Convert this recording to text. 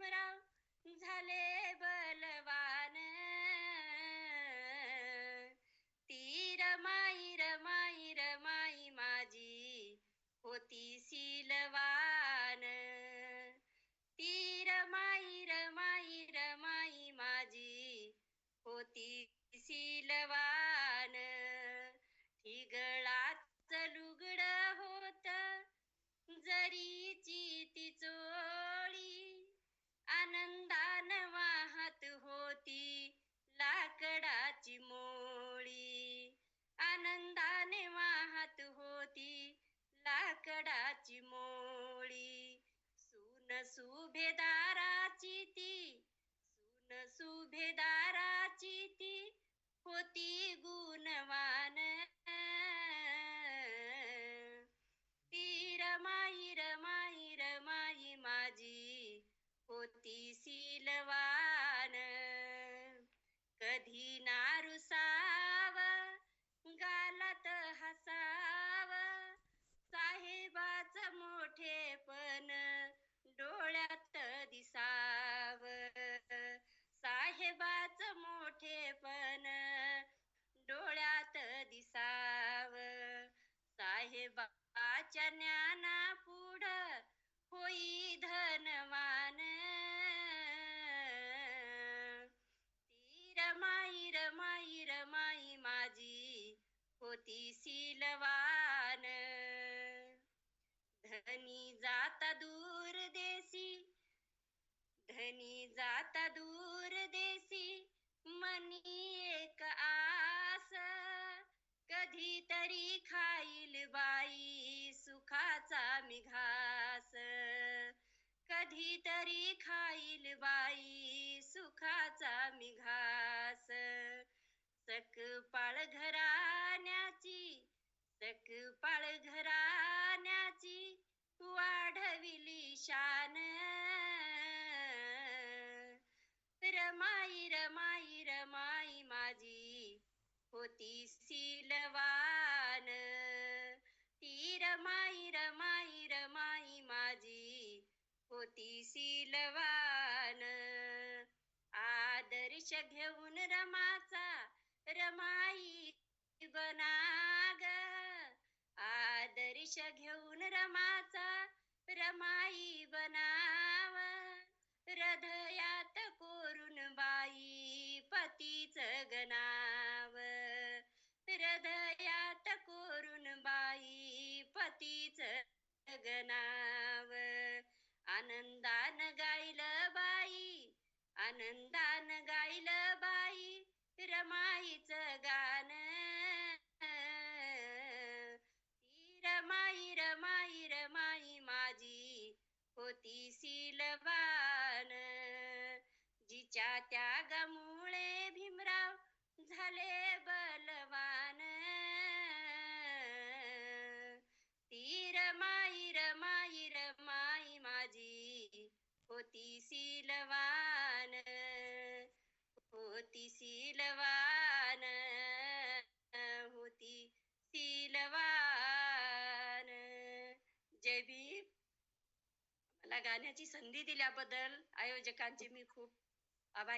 भीमराव झाले बलवान. ती रमाई रमाई रमाई माझी होती सिलवान. ती रमाई रमाई रमाई माझी होती सिलवान. लाकडाची मोळी आनंदाने वाहत होती लाकडाची मोळी सून सुभेदाराची ती सुन सुभेदाराची ती होती गुणवान. ती रमाई रमाई रमाई माझी होती सिलवान. कधी ना साहेबाच मोठेपण डोळ्यात दिसाव. साहेबाच्या ज्ञाना पुढ होई धनवान. ती रमाई रमाई रमाई माझी होती सिलवान. धनी जाता दूर देसी मनी जाता दूर देसी मनी एक आस. कधीतरी खाईल बाई सुखाचा मिघास कधीतरी खाईल बाई सुखाचा मिघास सकपाळ घराण्याची सकपाळ घराण्याची वाढविली शान. होती सीलवान. ती रमाई रमाई रमाई माझी होती सीलवान. आदर्श घेऊन रमाचा रमाई बनाग आदर्श घेऊन रमाचा रमाई बनाव हृदयात कोरून बाई पतीच गना हृदयात कोरून बाई पतीच गनाव. आनंदान गाईल बाई आनंदान गाईल बाई रमाईच गान ती रमाई रमाई रमाई माझी होती सिलवान. जिच्या त्यागामुळे भी सीलवान होती सीलवान होती सीलवान जय भीम. मला गाण्याची संधी दिल्याबद्दल आयोजकांचे मी खूप